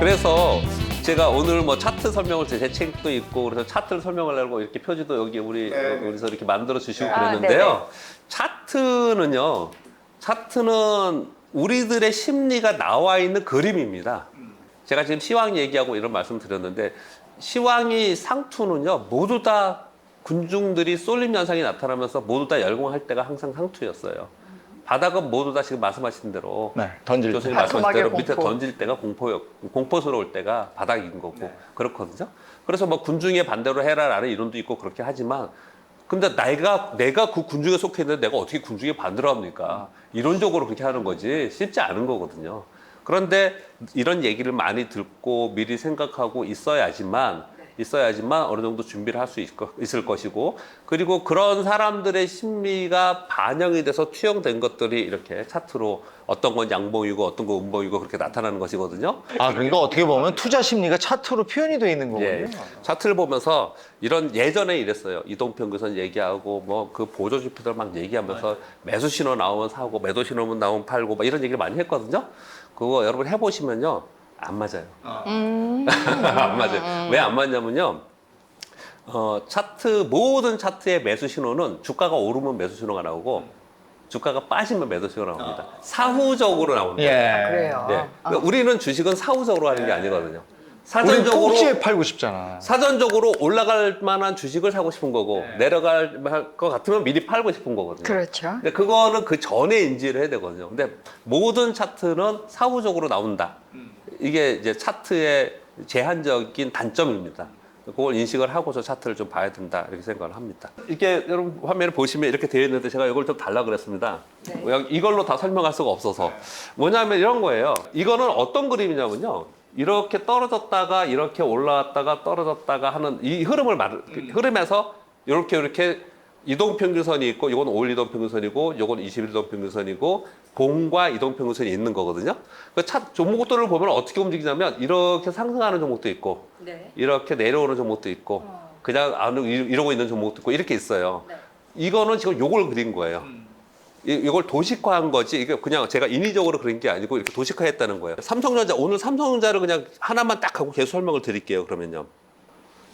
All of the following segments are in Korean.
그래서 제가 오늘 뭐 차트 설명을 제, 제 책도 있고 그래서 차트를 설명하려고 이렇게 표지도 여기 우리 네. 여기서 이렇게 만들어 주시고 아, 그랬는데요. 차트는요. 차트는 우리들의 심리가 나와 있는 그림입니다. 제가 지금 시황 얘기하고 이런 말씀 드렸는데 시황이 상투는요 모두 다 군중들이 쏠림 현상이 나타나면서 모두 다 열공할 때가 항상 상투였어요. 바닥은 모두 다 지금 말씀하신 대로 네, 던질 때. 교수님 말씀하신 대로 밑에 공포. 던질 때가 공포 공포스러울 때가 바닥인 거고 네. 그렇거든요. 그래서 뭐 군중의 반대로 해라라는 이론도 있고 그렇게 하지만 근데 내가 내가 그 군중에 속해 있는데 내가 어떻게 군중에 반대로 합니까? 이론적으로 그렇게 하는 거지 쉽지 않은 거거든요. 그런데 이런 얘기를 많이 듣고 미리 생각하고 있어야지만 있어야지만 어느 정도 준비를 할 수 있을 것이고 그리고 그런 사람들의 심리가 반영이 돼서 투영된 것들이 이렇게 차트로 어떤 건 양봉이고 어떤 건 음봉이고 그렇게 나타나는 것이거든요. 아, 그러니까 어떻게 보면 투자 심리가 차트로 표현이 되어 있는 거군요. 예. 차트를 보면서 이런 예전에 이랬어요. 이동평균선 얘기하고 뭐 그 보조 지표들 막 얘기하면서 매수 신호 나오면 사고 매도 신호면 나오면 팔고 막 이런 얘기를 많이 했거든요. 그거 여러분 해보시면요 안 맞아요. 음. 안 맞아요. 왜 안 맞냐면요. 어, 차트 모든 차트의 매수 신호는 주가가 오르면 매수 신호가 나오고 주가가 빠지면 매도 신호가 나옵니다. 사후적으로 나옵니다. 예. 그래요. 네. 그러니까 우리는 주식은 사후적으로 하는 게 아니거든요. 우리 사전적으로 꼭지에 팔고 싶잖아. 사전적으로 올라갈 만한 주식을 사고 싶은 거고 내려갈 것 같으면 미리 팔고 싶은 거거든요. 그렇죠. 근데 그거는 그 전에 인지를 해야 되거든요. 근데 모든 차트는 사후적으로 나온다. 이게 이제 차트의 제한적인 단점입니다. 그걸 인식을 하고서 차트를 좀 봐야 된다 이렇게 생각을 합니다. 이렇게 여러분 화면을 보시면 이렇게 되어 있는데 제가 이걸 좀 달라 그랬습니다. 네. 이걸로 다 설명할 수가 없어서 뭐냐면 이런 거예요. 이거는 어떤 그림이냐면요. 이렇게 떨어졌다가 이렇게 올라왔다가 떨어졌다가 하는 이 흐름을 말 흐름에서 이렇게 이렇게 이동 평균선이 있고 이건 5일 이동 평균선이고 이건 21일 이동 평균선이고 봉과 이동 평균선이 있는 거거든요. 그 차, 종목들을 보면 어떻게 움직이냐면 이렇게 상승하는 종목도 있고 네. 이렇게 내려오는 종목도 있고 어. 그냥 안 이- 이러고 있는 종목도 있고 이렇게 있어요. 네. 이거는 지금 요걸 그린 거예요. 이, 이걸 도식화한 거지 이게 그냥 제가 인위적으로 그린 게 아니고 이렇게 도식화했다는 거예요. 삼성전자 오늘 삼성전자를 그냥 하나만 딱 하고 계속 설명을 드릴게요. 그러면요.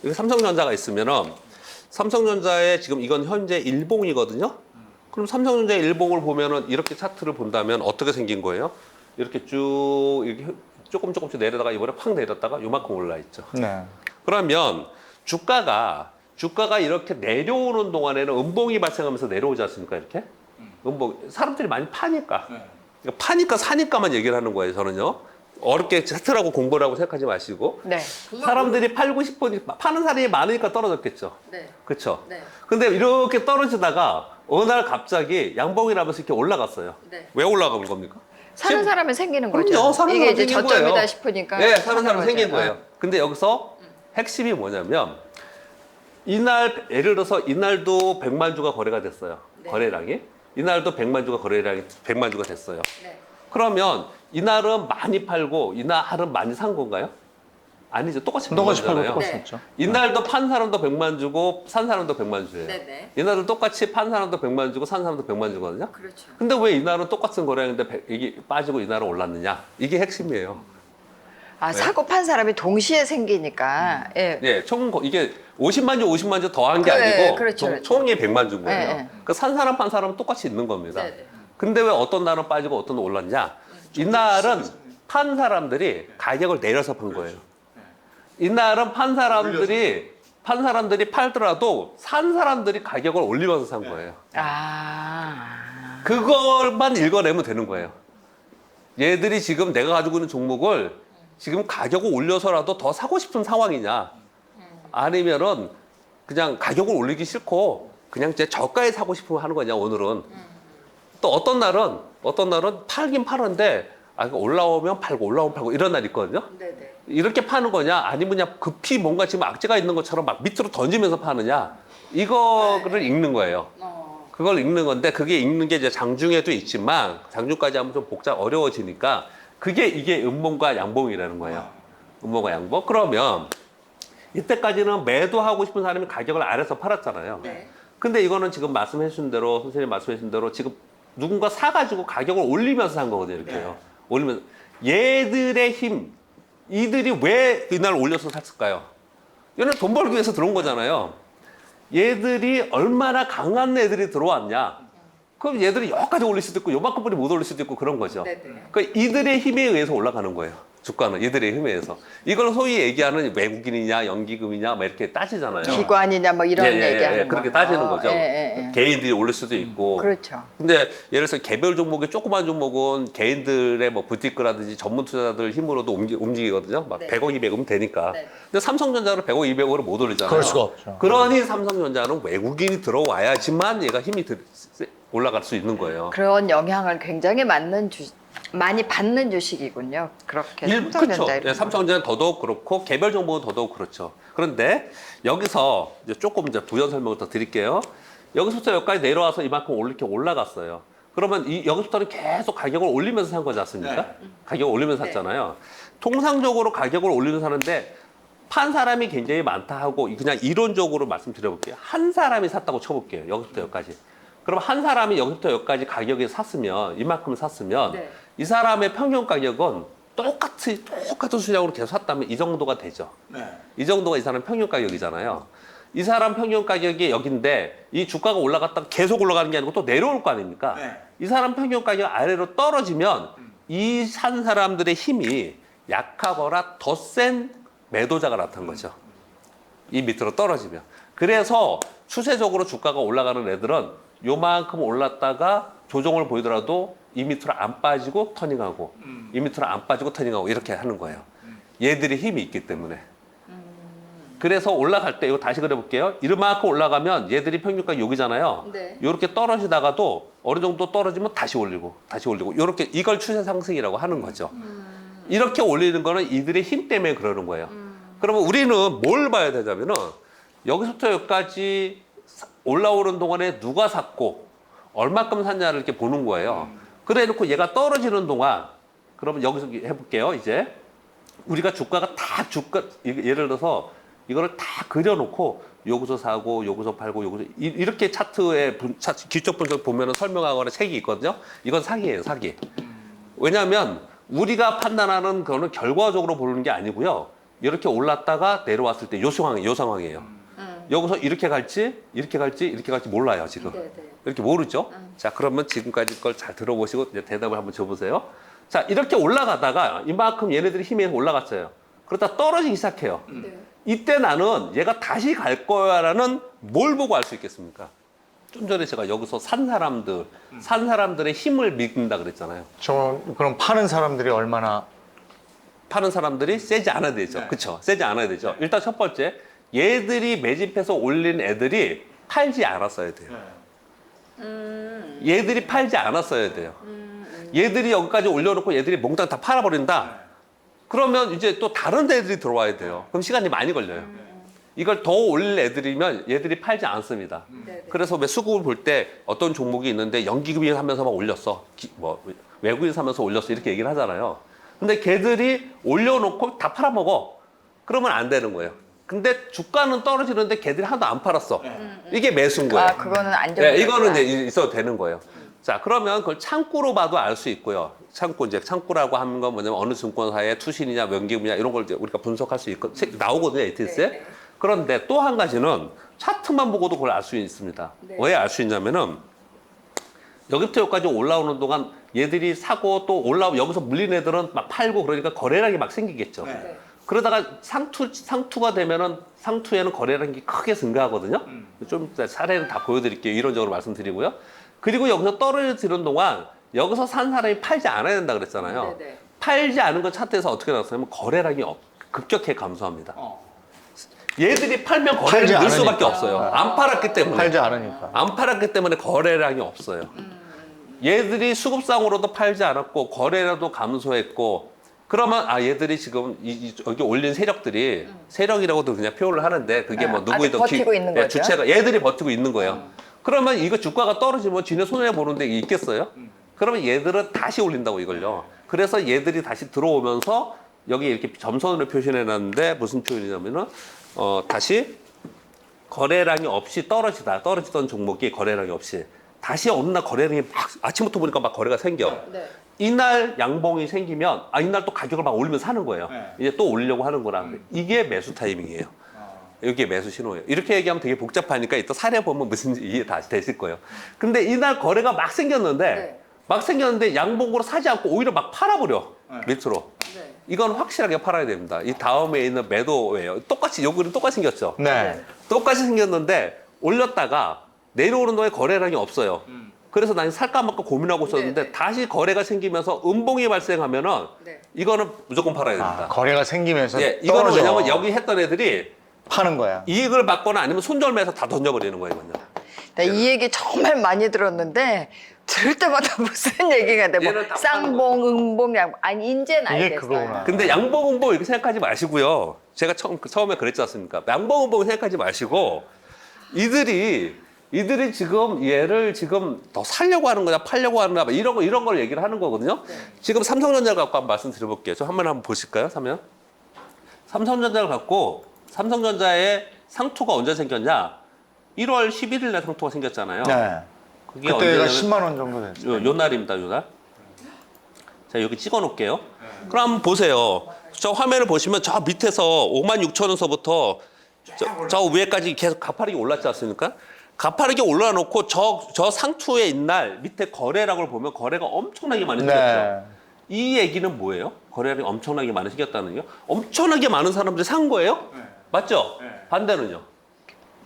여기 삼성전자가 있으면은 삼성전자의 지금 이건 현재 일봉이거든요. 그럼 삼성전자의 일봉을 보면은 이렇게 차트를 본다면 어떻게 생긴 거예요? 이렇게 쭉 이렇게 조금 조금씩 내려다가 이번에 팍 내렸다가 요만큼 올라 있죠. 네. 그러면 주가가 주가가 이렇게 내려오는 동안에는 음봉이 발생하면서 내려오지 않습니까? 이렇게 음봉 사람들이 많이 파니까 그러니까 파니까 사니까만 얘기를 하는 거예요. 저는요 어렵게 차트라고 공부를 하고 생각하지 마시고 네. 사람들이 팔고 싶으니까 파는 사람이 많으니까 떨어졌겠죠. 네. 그렇죠. 네. 근데 이렇게 떨어지다가 어느 날 갑자기 양봉이 나면서 이렇게 올라갔어요. 네. 왜 올라간 겁니까? 사는 지금- 사람은 생기는 거죠. 그럼요. 사는 이게 사람 이제 생긴 저점이다 거예요. 싶으니까. 네, 사는 사람 거죠. 생긴 거예요. 근데 여기서 핵심이 뭐냐면 이날 예를 들어서 이날도 100만 주가 거래가 됐어요. 네. 거래량이 이날도 100만 주가 거래량이 100만 주가 됐어요. 네. 그러면 이날은 많이 팔고 이날은 많이 산 건가요? 아니죠. 똑같이 판 똑같이 팔고 거잖아요. 똑같이 네. 샀죠. 이날도 판 사람도 100만 주고 산 사람도 100만 주예요. 네네. 이날은 똑같이 판 사람도 100만 주고 산 사람도 100만 주거든요. 그렇죠. 근데 왜 이날은 똑같은 거래량인데 백- 이게 빠지고 이날은 올랐느냐? 이게 핵심이에요. 아 네. 사고 판 사람이 동시에 생기니까. 예. 예, 총 거- 이게 50만 주, 50만 주 더한 게 그래, 아니고 그렇죠, 총- 그렇죠. 총이 100만 주인 거예요. 네, 네. 그 산 사람, 판 사람은 똑같이 있는 겁니다. 네네. 근데 왜 어떤 날은 빠지고 어떤 날은 올랐냐? 이날은 판 사람들이 가격을 내려서 판 거예요. 이날은 판 사람들이 판 사람들이 팔더라도 산 사람들이 가격을 올리면서 산 거예요. 아. 그걸만 읽어내면 되는 거예요. 얘들이 지금 내가 가지고 있는 종목을 지금 가격을 올려서라도 더 사고 싶은 상황이냐 아니면은 그냥 가격을 올리기 싫고 그냥 제 저가에 사고 싶으면 하는 거냐 오늘은 또 어떤 날은 어떤 날은 팔긴 파는데 아 올라오면 팔고 올라오면 팔고 이런 날 있거든요. 네네. 이렇게 파는 거냐 아니면 그냥 급히 뭔가 지금 악재가 있는 것처럼 막 밑으로 던지면서 파느냐 이거를 읽는 거예요. 어. 그걸 읽는 건데 그게 읽는 게 이제 장중에도 있지만 장중까지 하면 좀 복잡 어려워지니까 그게 이게 음봉과 양봉이라는 거예요. 음봉과 양봉. 그러면 이때까지는 매도하고 싶은 사람이 가격을 아래서 팔았잖아요. 네. 근데 이거는 지금 말씀해 주신 대로 선생님 말씀해 주신 대로 지금 누군가 사가지고 가격을 올리면서 산 거거든요. 이렇게요. 올리면서 얘들의 힘 이들이 왜 이날 올려서 샀을까요? 얘는 돈 벌기 위해서 들어온 거잖아요. 얘들이 얼마나 강한 애들이 들어왔냐? 그럼 얘들이 여기까지 올릴 수도 있고 요만큼뿐이 못 올릴 수도 있고 그런 거죠. 네 네. 그러니까 이들의 힘에 의해서 올라가는 거예요. 주가는 이들의 힘에 의해서. 이걸 소위 얘기하는 외국인이냐 연기금이냐 막 이렇게 따지잖아요. 기관이냐 뭐 이런 예, 예, 예, 얘기하는 예. 그렇게 거예요. 따지는 거죠. 예, 예, 예. 개인들이 올릴 수도 있고. 그렇죠. 근데 예를 들어서 개별 종목의 조그만 종목은 개인들의 뭐 부티크라든지 전문 투자자들 힘으로도 움직, 움직이거든요. 막 네. 100억, 200억 되니까. 네. 근데 삼성전자를 100억, 200억으로 못 올리잖아요. 그럴 수가 없죠. 그러니 삼성전자는 외국인이 들어와야지만 얘가 힘이 들- 세- 올라갈 수 있는 거예요. 그런 영향을 굉장히 맞는 주 많이 받는 주식이군요. 그렇게 일-. 삼성전자 예, 이런 거. 삼성전자는 더더욱 그렇고 개별 정보는 더더욱 그렇죠. 그런데 여기서 이제 조금 이제 부연 설명을 더 드릴게요. 여기서부터 여기까지 내려와서 이만큼 올- 이렇게 올라갔어요. 그러면 이 여기서부터는 계속 가격을 올리면서 산 거지 않습니까? 가격을 올리면서 네. 샀잖아요. 통상적으로 가격을 올리면서 사는데 판 사람이 굉장히 많다 하고 그냥 이론적으로 말씀드려볼게요. 한 사람이 샀다고 쳐볼게요. 여기서부터 여기까지. 그럼 한 사람이 여기서부터 여기까지 가격에 샀으면 이만큼 샀으면 네. 이 사람의 평균 가격은 똑같이 똑같은 수량으로 계속 샀다면 이 정도가 되죠. 이 정도가 이 사람 평균 가격이잖아요. 이 사람 평균 가격이 여기인데 이 주가가 올라갔다가 계속 올라가는 게 아니고 또 내려올 거 아닙니까? 네. 이 사람 평균 가격 아래로 떨어지면 이 산 사람들의 힘이 약하거나 더 센 매도자가 나타난 거죠. 이 밑으로 떨어지면. 그래서 추세적으로 주가가 올라가는 애들은 요만큼 올랐다가 조정을 보이더라도 이 밑으로 안 빠지고 터닝하고 이 밑으로 안 빠지고 터닝하고 이렇게 하는 거예요. 얘들이 힘이 있기 때문에. 그래서 올라갈 때 이거 다시 그려볼게요. 이만큼 올라가면 얘들이 평균가 여기잖아요. 네. 이렇게 떨어지다가도 어느 정도 떨어지면 다시 올리고 다시 올리고 이렇게 이걸 추세 상승이라고 하는 거죠. 이렇게 올리는 거는 이들의 힘 때문에 그러는 거예요. 그러면 우리는 뭘 봐야 되냐면은 여기서부터 여기까지 사- 올라오는 동안에 누가 샀고 얼마큼 샀냐를 이렇게 보는 거예요. 그래 놓고 얘가 떨어지는 동안 그러면 여기서 해볼게요. 이제 우리가 주가가 다 주가 이- 예를 들어서 이거를 다 그려놓고 여기서 사고 여기서 팔고 여기서 이- 이렇게 차트에 기초 분석 보면은 설명하거나 책이 있거든요. 이건 사기예요, 사기. 왜냐하면 우리가 판단하는 거는 결과적으로 보는 게 아니고요. 이렇게 올랐다가 내려왔을 때 요 상황, 요 상황이에요. 여기서 이렇게 갈지, 이렇게 갈지, 이렇게 갈지 몰라요, 지금. 네, 네. 이렇게 모르죠? 자, 그러면 지금까지 걸 잘 들어보시고 이제 대답을 한번 줘보세요. 자, 이렇게 올라가다가 이만큼 얘네들이 힘이 올라갔어요. 그러다 떨어지기 시작해요. 네. 이때 나는 얘가 다시 갈 거야라는 뭘 보고 알 수 있겠습니까? 좀 전에 제가 여기서 산 사람들, 산 사람들의 힘을 믿는다 그랬잖아요. 저 그럼 파는 사람들이 얼마나 파는 사람들이 세지 않아야 되죠. 네. 그쵸? 세지 않아야 되죠. 일단 첫 번째, 얘들이 매집해서 올린 애들이 팔지 않았어야 돼요. 얘들이 팔지 않았어야 돼요. 얘들이 여기까지 올려놓고 얘들이 몽땅 다 팔아버린다. 그러면 이제 또 다른 애들이 들어와야 돼요. 그럼 시간이 많이 걸려요. 이걸 더 올릴 애들이면 얘들이 팔지 않습니다. 네, 네. 그래서 왜 수급을 볼 때 어떤 종목이 있는데 연기금이 하면서 막 올렸어. 기- 뭐 외국인 사면서 올렸어. 이렇게 얘기를 하잖아요. 근데 걔들이 올려놓고 다 팔아먹어. 그러면 안 되는 거예요. 근데 주가는 떨어지는데 걔들이 하나도 안 팔았어. 이게 매수인 거예요. 아, 그거는 안전. 네, 이거는 이제 있어도 되는 거예요. 자, 그러면 그걸 창구로 봐도 알 수 있고요. 창구 이제 창구라고 하는 건 뭐냐면 어느 증권사의 투신이냐 명기금이냐 이런 걸 이제 우리가 분석할 수 있고 책 나오거든요, ATS에. 네, 네. 그런데 또 한 가지는 차트만 보고도 그걸 알 수 있습니다. 네. 왜알 수 있냐면은 여기부터 여기까지 올라오는 동안 얘들이 사고 또 올라오고 여기서 물린 애들은 막 팔고 그러니까 거래량이 막 생기겠죠. 네. 그러다가 상투 상투가 되면은 상투에는 거래량이 크게 증가하거든요. 좀 이따 사례를 다 보여드릴게요. 이론적으로 말씀드리고요. 그리고 여기서 떨어지는 동안 여기서 산 사람이 팔지 않아야 된다 그랬잖아요. 네, 네. 팔지 않은 건 차트에서 어떻게 나왔냐면 거래량이 없- 급격히 감소합니다. 얘들이 팔면 거래를 팔지 늘 수밖에 않으니까. 없어요. 안 팔았기 때문에. 팔지 않으니까. 안 팔았기 때문에 거래량이 없어요. 얘들이 수급상으로도 팔지 않았고 거래량도 감소했고 그러면 아 얘들이 지금 이, 이- 여기 올린 세력들이 세력이라고도 그냥 표현을 하는데 그게 뭐 아, 누구이든 아직 버티고 있는 예, 거죠? 주체가 얘들이 버티고 있는 거예요. 그러면 이거 주가가 떨어지면 지네 손해 보는 데 있겠어요? 그러면 얘들은 다시 올린다고 이걸요. 그래서 얘들이 다시 들어오면서 여기 이렇게 점선으로 표시해 놨는데 무슨 표현이냐면은 어 다시 거래량이 없이 떨어지다 떨어지던 종목이 거래량이 없이 다시 어느 날 거래량이 막 아침부터 보니까 막 거래가 생겨. 네. 이날 양봉이 생기면 아 이날 또 가격을 막 올리면 사는 거예요. 네. 이제 또 올리려고 하는구나. 이게 매수 타이밍이에요. 이게 매수 신호예요. 이렇게 얘기하면 되게 복잡하니까 이따 사례 보면 무슨 이해 다시 되실 거예요. 근데 이날 거래가 막 생겼는데 네. 막 생겼는데 양봉으로 사지 않고 오히려 막 팔아버려 네. 밑으로. 네. 이건 확실하게 팔아야 됩니다. 이 다음에 있는 매도예요. 똑같이 요구는 똑같이 생겼죠. 네. 똑같이 생겼는데 올렸다가 내려오는 동안 거래량이 없어요. 음. 그래서 난 살까 말까 고민하고 있었는데 네, 네. 다시 거래가 생기면서 음봉이 발생하면은 네. 이거는 무조건 팔아야 됩니다. 아, 거래가 생기면서 예, 이거는 떨어져. 왜냐면 여기 했던 애들이 파는 거야. 이익을 받거나 아니면 손절매해서 다 던져버리는 거예요, 이거는. 나이 얘기 정말 많이 들었는데 들을 때마다 무슨 얘기가 돼? 뭐 얘는 다 쌍봉, 응봉, 양봉. 아니 인제는 이게 알겠어요. 그거구나. 근데 양봉 음봉 이렇게 생각하지 마시고요. 제가 처음 처음에 그랬지 않습니까? 양봉 음봉 생각하지 마시고 이들이 이들이 지금 얘를 지금 더 살려고 하는 거냐 팔려고 하는 거냐 이런 거 이런 걸 얘기를 하는 거거든요. 지금 삼성전자를 갖고 한번 말씀드려볼게요. 저 한번 한번 보실까요? 사면 삼성전자를 갖고 삼성전자의 상투가 언제 생겼냐? 1월 11일 날 상투가 생겼잖아요. 네. 그게 그때가 언제냐면 10만 원 정도 됐어요. 요, 요 날입니다, 요 날. 자, 여기 찍어 놓을게요. 그럼 한번 보세요. 저 화면을 보시면 저 밑에서 5만 6천 원서부터 저, 저 위에까지 계속 가파르게 올랐지 않습니까? 가파르게 올라놓고 저, 저 상투에 있날 밑에 거래량을 보면 거래가 엄청나게 많이 생겼죠. 네. 이 얘기는 뭐예요? 거래량이 엄청나게 많이 생겼다는 요 엄청나게 많은 사람들이 산 거예요? 네. 맞죠? 네. 반대는요?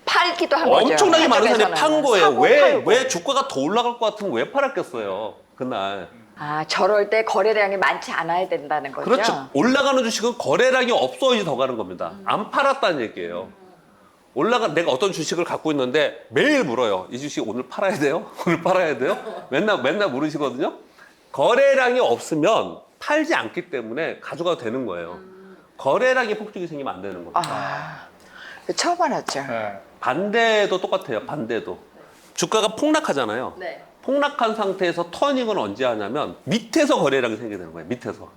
팔기도 한 거죠. 엄청나게 많은 사람이 한쪽에서는. 판 거예요. 사고 왜, 팔고. 왜 주가가 더 올라갈 것 같으면 왜 팔았겠어요? 그날. 아 저럴 때 거래량이 많지 않아야 된다는 거죠. 그렇죠. 올라가는 주식은 거래량이 없어야지 더 가는 겁니다. 안 팔았다는 얘기예요. 올라가 내가 어떤 주식을 갖고 있는데 매일 물어요. 이 주식 오늘 팔아야 돼요? 오늘 팔아야 돼요? 맨날 맨날 물으시거든요. 거래량이 없으면 팔지 않기 때문에 가져가도 되는 거예요. 거래량이 폭죽이 생기면 안 되는 겁니다. 아 처음 알았죠. 네. 반대도 똑같아요. 반대도 주가가 폭락하잖아요. 네. 폭락한 상태에서 터닝은 언제 하냐면 밑에서 거래량이 생기게 되는 거예요. 밑에서.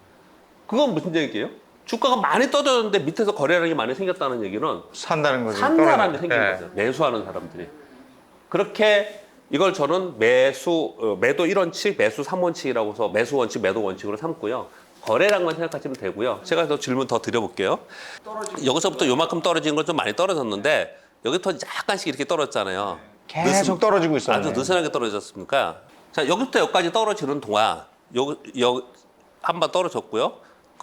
그건 무슨 얘기예요? 주가가 많이 떨어졌는데 밑에서 거래량이 많이 생겼다는 얘기는 산다는 거죠. 산. 사람이 생긴 네. 거죠. 매수하는 사람들이. 그렇게 이걸 저는 매수, 어, 매도 1원칙, 매수 3원칙이라고 해서 매수 원칙, 매도 원칙으로 삼고요. 거래량만 생각하시면 되고요. 제가 더 질문 더 드려볼게요. 여기서부터 요만큼 떨어진 건 좀 많이 떨어졌는데 여기부터 약간씩 이렇게 떨어졌잖아요. 계속 떨어지고 있어요. 아주 느슨하게 떨어졌습니까? 자, 여기부터 여기까지 떨어지는 동안 여기 여기 한번 떨어졌고요.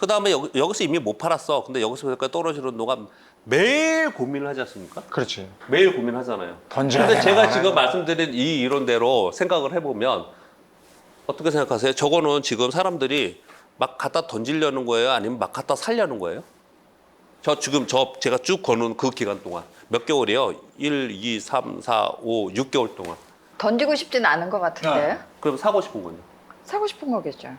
그 다음에 여기, 여기서 이미 못 팔았어. 근데 여기서 여기까지 떨어지는 동안 매일 고민을 하지 않습니까? 그렇지. 매일 고민하잖아요. 던져야 근데 되나 제가 말아야 지금 되나. 말씀드린 이 이론대로 생각을 해보면 어떻게 생각하세요? 저거는 지금 사람들이 막 갖다 던지려는 거예요? 아니면 막 갖다 살려는 거예요? 저 지금 저 제가 쭉 거는 그 기간 동안 몇 개월이요? 1, 2, 3, 4, 5, 6개월 동안. 던지고 싶지는 않은 것 같은데요. 그럼 사고 싶은 건요? 사고 싶은 거겠죠.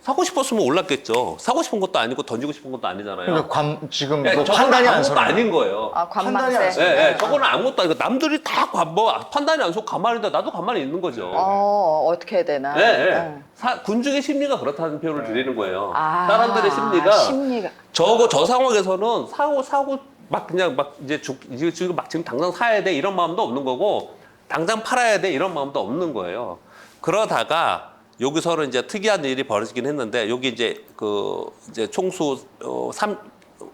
사고 싶었으면 올랐겠죠. 사고 싶은 것도 아니고 던지고 싶은 것도 아니잖아요. 그러니까 관, 지금 예, 뭐 저거는 판단이 안 아무것도 서는 아닌 거예요. 아 판단이 안 관망세. 예, 예, 저거는 아무것도 아니고 남들이 다 관, 뭐 판단이 안 서고 가만히 있는데 나도 가만히 있는 거죠. 어 어떻게 해야 되나. 예, 예. 응. 사- 군중의 심리가 그렇다는 표현을 드리는 거예요. 아, 사람들의 심리가 심리가. 저거 저 상황에서는 사고 사고 막 그냥 막 이제 죽 이제 지금 막 지금 당장 사야 돼 이런 마음도 없는 거고 당장 팔아야 돼 이런 마음도 없는 거예요. 그러다가 여기서는 이제 특이한 일이 벌어지긴 했는데 여기 이제 그 이제 총수 어, 삼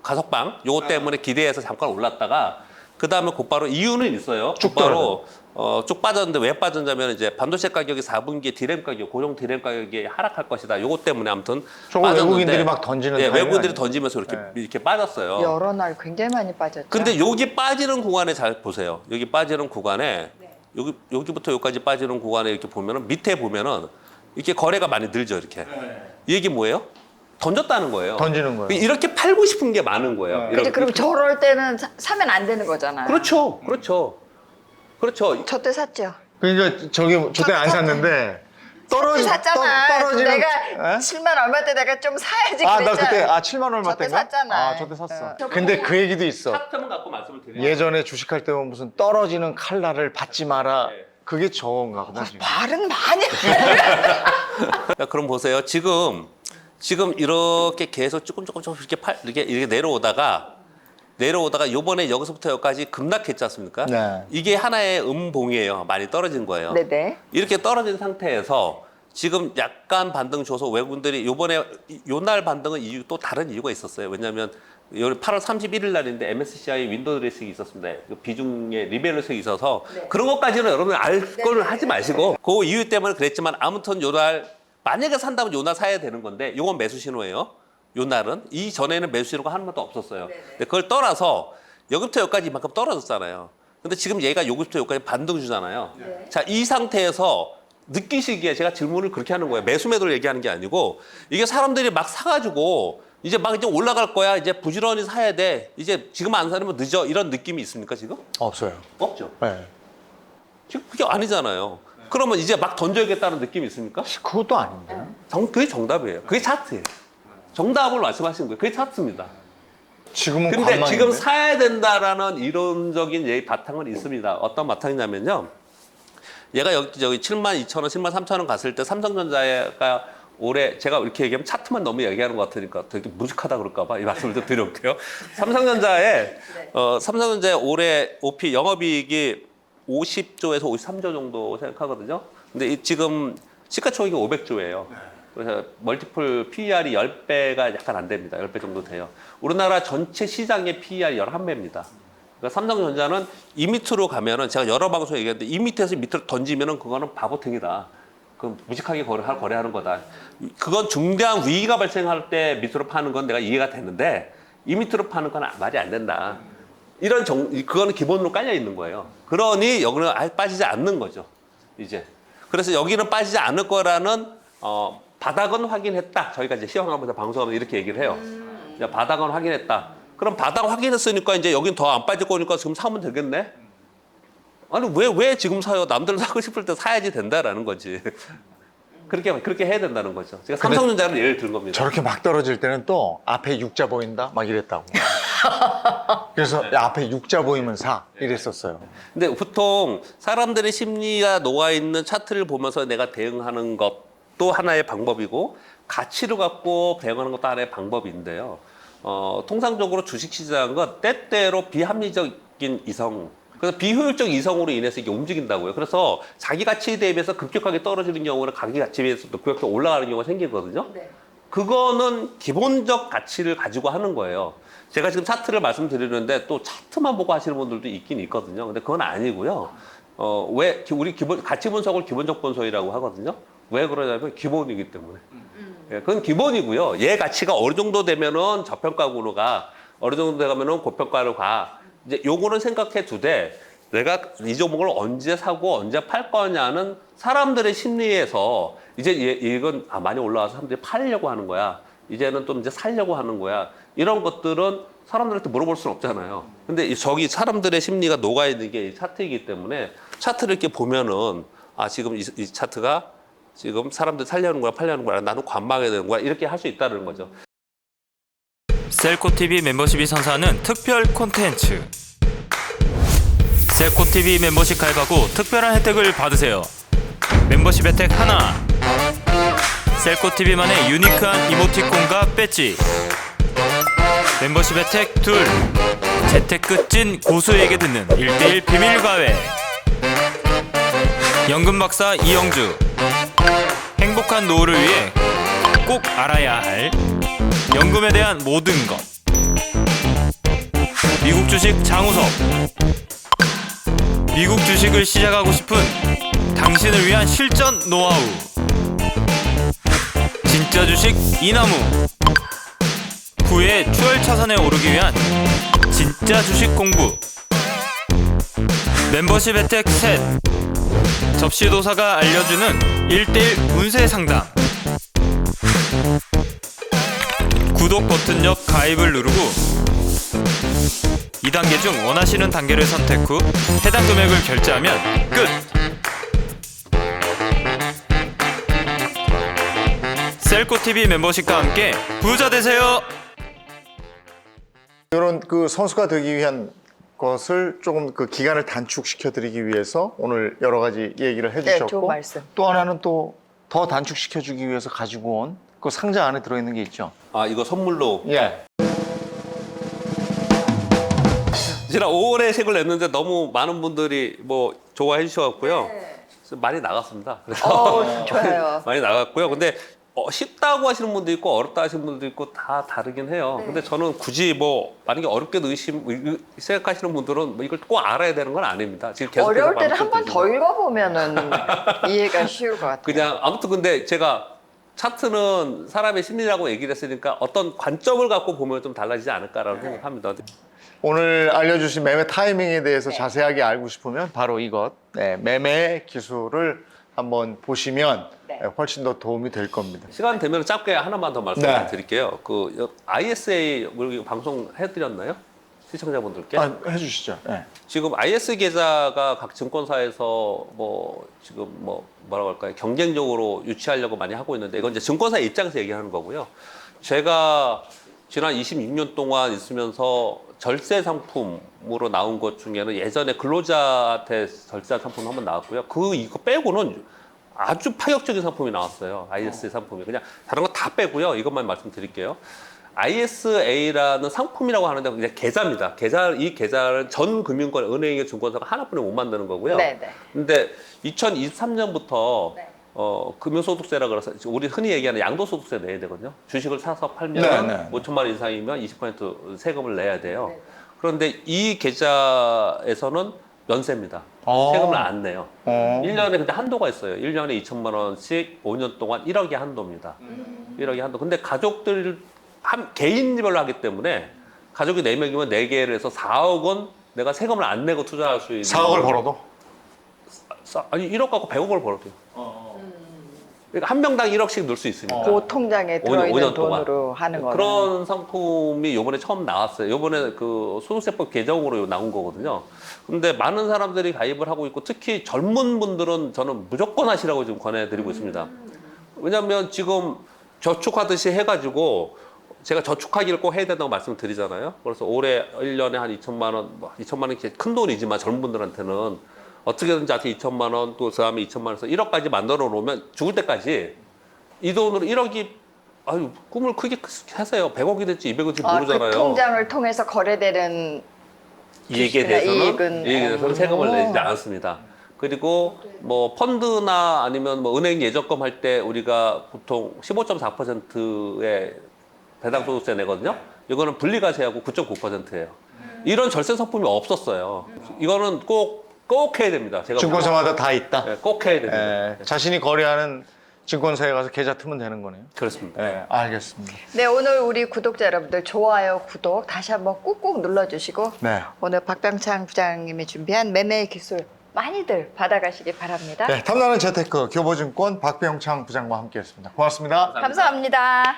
가석방 요거 때문에 기대해서 잠깐 올랐다가 그 다음에 곧바로 이유는 있어요. 쭉 곧바로 어, 쭉 빠졌는데 왜 빠졌냐면 이제 반도체 가격이 4분기에 디램 가격, 고정 디램 가격이 하락할 것이다. 요거 때문에 아무튼 저거 빠졌는데 외국인들이 막 던지는 예, 외국인들이 아니에요. 던지면서 이렇게 네. 이렇게 빠졌어요. 여러 날 굉장히 많이 빠졌죠. 근데 여기 빠지는 구간에 잘 보세요. 여기 빠지는 구간에 여기 여기부터 여기까지 빠지는 구간에 이렇게 보면은 밑에 보면은 이렇게 거래가 많이 늘죠. 이렇게 이 얘기 뭐예요? 던졌다는 거예요. 던지는 거예요. 이렇게 팔고 싶은 게 많은 거예요. 네. 근데 이렇게. 그럼 저럴 때는 사, 사면 안 되는 거잖아요. 그렇죠, 그렇죠, 그렇죠. 저 때 샀죠. 그러니까 저기 저때 안 샀는데 떨어지 샀잖아. 떠- 떨어지는 내가 에? 7만 얼마 때 내가 좀 사야지 아, 나 그랬잖아. 그때 아 7만 얼마 저때 때인가? 샀잖아. 아, 저때 샀어. 어. 근데 그 얘기도 있어. 차트만 갖고 말씀을 드려요. 예전에 주식할 때 보면 무슨 떨어지는 칼날을 받지 마라. 네. 그게 저건가 보다 지금. 말은 많이 자, 그럼 보세요. 지금 지금 이렇게 계속 조금 조금 조금 이렇게 팔 이렇게 이렇게 내려오다가 내려오다가 요번에 여기서부터 여기까지 급락했지 않습니까? 네. 이게 하나의 음봉이에요. 많이 떨어진 거예요. 네네. 이렇게 떨어진 상태에서 지금 약간 반등 줘서 외국인들이 요번에 요 날 반등은 이유 또 다른 이유가 있었어요. 왜냐하면 요 8월 31일 날인데 MSCI 윈도우 드레싱이 있었습니다. 그 비중에 리밸런스가 있어서 네. 그런 것까지는 여러분 알 거를 하지 네. 마시고 그 이유 때문에 그랬지만 아무튼 요 날 만약에 산다면 요 날 사야 되는 건데 요건 매수 신호예요. 요 날은 이 전에는 매수 신호가 한 번도 없었어요. 네네. 근데 그걸 떠나서 여기부터 여기까지 이만큼 떨어졌잖아요. 근데 지금 얘가 여기부터 여기까지 반등 주잖아요. 네. 자, 이 상태에서 느끼시기에 제가 질문을 그렇게 하는 거예요. 매수 매도를 얘기하는 게 아니고 이게 사람들이 막 사가지고 이제 막 이제 올라갈 거야. 이제 부지런히 사야 돼. 이제 지금 안 사면 늦어. 이런 느낌이 있습니까 지금? 없어요. 없죠. 네. 지금 그게 아니잖아요. 그러면 이제 막 던져야겠다는 느낌이 있습니까? 그것도 아닌데. 정, 그게 정답이에요. 그게 차트예요. 정답을 말씀하신 거예요. 그게 차트입니다. 지금은 근데 관망인데. 지금 사야 된다라는 이론적인 얘기 바탕은 있습니다. 어떤 바탕이냐면요. 얘가 여기 저기 7만 2천 원, 7만 3천 원 갔을 때 삼성전자가 올해 제가 이렇게 얘기하면 차트만 너무 얘기하는 것 같으니까 되게 무식하다 그럴까봐 이 말씀을 좀 드려볼게요. 삼성전자의 어, 삼성전자의 올해 OP 영업이익이 50조에서 53조 정도 생각하거든요. 근데 이 지금 시가총액이 500조예요. 그래서 멀티플 PER이 10배가 약간 안 됩니다. 10배 정도 돼요. 우리나라 전체 시장의 PER이 11배입니다. 그러니까 삼성전자는 이 밑으로 가면은 제가 여러 방송에 얘기했는데 이 밑에서 밑으로 던지면은 그거는 바보탱이다. 그 무식하게 거래, 거래하는 거다. 그건 중대한 위기가 발생할 때 밑으로 파는 건 내가 이해가 되는데 이 밑으로 파는 건 말이 안 된다. 이런 정, 그거는 기본으로 깔려 있는 거예요. 그러니 여기는 아예 빠지지 않는 거죠. 이제. 그래서 여기는 빠지지 않을 거라는 어, 바닥은 확인했다. 저희가 이제 시험하면서 방송하면서 이렇게 얘기를 해요. 이제 바닥은 확인했다. 그럼 바닥 확인했으니까 이제 여긴 더 안 빠질 거니까 지금 사면 되겠네? 아니, 왜, 왜 지금 사요? 남들 사고 싶을 때 사야지 된다라는 거지. 그렇게, 그렇게 해야 된다는 거죠. 제가 삼성전자를 예를 든 겁니다. 저렇게 막 떨어질 때는 또 앞에 육자 보인다 막 이랬다고. 그래서 야, 앞에 육자 보이면 사 이랬었어요. 근데 보통 사람들의 심리가 녹아 있는 차트를 보면서 내가 대응하는 것도 하나의 방법이고 가치를 갖고 대응하는 것도 하나의 방법인데요. 어, 통상적으로 주식시장은 때때로 비합리적인 이성, 그래서 비효율적 이성으로 인해서 이게 움직인다고요. 그래서 자기 가치에 대비해서 급격하게 떨어지는 경우는 자기 가치에 비해서 또 급격하게 올라가는 경우가 생기거든요. 네. 그거는 기본적 가치를 가지고 하는 거예요. 제가 지금 차트를 말씀드리는데 또 차트만 보고 하시는 분들도 있긴 있거든요. 근데 그건 아니고요. 어, 왜 기- 우리 기본 가치 분석을 기본적 분석이라고 하거든요. 왜 그러냐면 기본이기 때문에. 예, 그건 기본이고요. 얘 가치가 어느 정도 되면은 저평가구로 가, 어느 정도 되면은 고평가로 가. 이제 요거는 생각해 두되 내가 이 종목을 언제 사고 언제 팔 거냐는 사람들의 심리에서 이제 얘, 이건 아, 많이 올라와서 사람들이 팔려고 하는 거야. 이제는 또 이제 살려고 하는 거야. 이런 것들은 사람들한테 물어볼 수는 없잖아요. 근데 이 저기 사람들의 심리가 녹아 있는 게이 차트이기 때문에 차트를 이렇게 보면은 아 지금 이, 이 차트가 지금 사람들 살려는 거야, 팔려는 거야, 나는 관망해야 되는 거야 이렇게 할 수 있다는 거죠. 셀코TV 멤버십이 선사하는 특별 콘텐츠. 셀코TV 멤버십 가입하고 특별한 혜택을 받으세요. 멤버십 혜택 하나. 셀코TV만의 유니크한 이모티콘과 배지. 멤버십 혜택 둘. 재테크 찐 고수에게 듣는 1대1 비밀 과외. 연금 박사 이영주 행복한 노후를 위해 꼭 알아야 할 연금에 대한 모든 것. 미국 주식 장우석. 미국 주식을 시작하고 싶은 당신을 위한 실전 노하우. 진짜 주식 이나무. 후에 추월 차선에 오르기 위한 진짜 주식 공부. 멤버십 혜택 셋. 접시도사가 알려주는 1대1 운세 상담. 구독 버튼 옆 가입을 누르고 2단계 중 원하시는 단계를 선택 후 해당 금액을 결제하면 끝! 셀코TV 멤버십과 함께 부자 되세요! 이런 그 선수가 되기 위한 것을 조금 그 기간을 단축시켜 드리기 위해서 오늘 여러 가지 얘기를 네, 해주셨고 말씀. 또 하나는 또 더 단축시켜 주기 위해서 가지고 온 그 상자 안에 들어있는 게 있죠. 아 이거 선물로 예. 지난 5월에 책을 냈는데 너무 많은 분들이 뭐 좋아해 주셔갖고요. 그래서 많이 나갔습니다. 그래서 어, 좋아요. 많이 나갔고요. 근데 어, 쉽다고 하시는 분도 있고 어렵다 하시는 분도 있고 다 다르긴 해요. 네. 근데 저는 굳이 뭐 만약에 어렵게 의심 의- 생각하시는 분들은 뭐 이걸 꼭 알아야 되는 건 아닙니다. 지금 계속 어려울 때는 한 번 더 읽어보면은 이해가 쉬울 것 같아요. 그냥 아무튼 근데 제가 차트는 사람의 심리라고 얘기를 했으니까 어떤 관점을 갖고 보면 좀 달라지지 않을까라고 네. 생각합니다. 오늘 알려주신 매매 타이밍에 대해서 네. 자세하게 알고 싶으면 바로 이것 네, 매매 기술을 한번 보시면 네. 네, 훨씬 더 도움이 될 겁니다. 시간 되면 짧게 하나만 더 네. 말씀드릴게요. 그 여- ISA 우리 방송 해드렸나요? 시청자분들께 아, 해주시죠. 네. 지금 IS 계좌가 각 증권사에서 뭐 지금 뭐 뭐라고 할까요 경쟁적으로 유치하려고 많이 하고 있는데 이건 이제 증권사 입장에서 얘기하는 거고요. 제가 지난 26년 동안 있으면서 절세 상품으로 나온 것 중에는 예전에 근로자한테 절세 상품 한번 나왔고요. 그 이거 빼고는 아주 파격적인 상품이 나왔어요. IS 상품이 그냥 다른 거 다 빼고요. 이것만 말씀드릴게요. ISA라는 상품이라고 하는데 이제 계좌입니다. 계좌 이 계좌는 전 금융권 은행의 증권사가 하나뿐이 못 만드는 거고요. 네, 네. 근데 2023년부터 네. 어, 금융소득세라 그래서 우리 흔히 얘기하는 양도소득세 내야 되거든요. 주식을 사서 팔면 네, 네. 5천만 원 이상이면 20% 세금을 내야 돼요. 네. 그런데 이 계좌에서는 면세입니다. 어. 세금을 안 내요. 어. 1년에 근데 한도가 있어요. 1년에 2천만 원씩 5년 동안 1억이 한도입니다. 1억이 한도. 근데 가족들 한 개인별로 하기 때문에 가족이 4명이면 4개를 해서 4억 원 내가 세금을 안 내고 투자할 수 있는 4억을 벌어도? 싸- 아니 1억 갖고 100억을 벌어도 돼요. 그러니까 한 명당 1억씩 넣을 수 있으니까. 그 통장에 오 년- 오 들어있는 년 동안. 돈으로 하는 거는 그런 상품이 요번에 처음 나왔어요. 요번에 그 소득세법 개정으로 나온 거거든요. 근데 많은 사람들이 가입을 하고 있고 특히 젊은 분들은 저는 무조건 하시라고 지금 권해드리고 있습니다. 왜냐하면 지금 저축하듯이 해가지고 제가 저축하기를 꼭 해야 된다고 말씀드리잖아요. 그래서 올해 1년에 한 2천만 원, 뭐 2천만 원이 큰 돈이지만 젊은 분들한테는 어떻게든지 한테 2천만 원, 또 그 다음에 2천만 원에서 1억까지 만들어 놓으면 죽을 때까지 이 돈으로 1억이 아유 꿈을 크게 하세요. 100억이 될지 200억이 될지 아, 모르잖아요. 그 통장을 통해서 거래되는 이익에 대해서는 이익은- 이익에 대해서는 세금을 오. 내지 않습니다. 그리고 뭐 펀드나 아니면 뭐 은행 예적금 할 때 우리가 보통 15.4%의 배당 소득세 내거든요. 이거는 분리과세하고 9.9%예요. 이런 절세 상품이 없었어요. 이거는 꼭 꼭 해야 됩니다. 제가 증권사마다 다 있다. 네, 꼭 해야 됩니다. 예, 자신이 거래하는 증권사에 가서 계좌 트면 되는 거네요. 그렇습니다. 네, 알겠습니다. 네, 오늘 우리 구독자 여러분들 좋아요, 구독 다시 한번 꾹꾹 눌러주시고 네. 오늘 박병창 부장님이 준비한 매매 기술 많이들 받아가시기 바랍니다. 네, 탐나는 재테크 교보증권 박병창 부장과 함께했습니다. 고맙습니다. 감사합니다.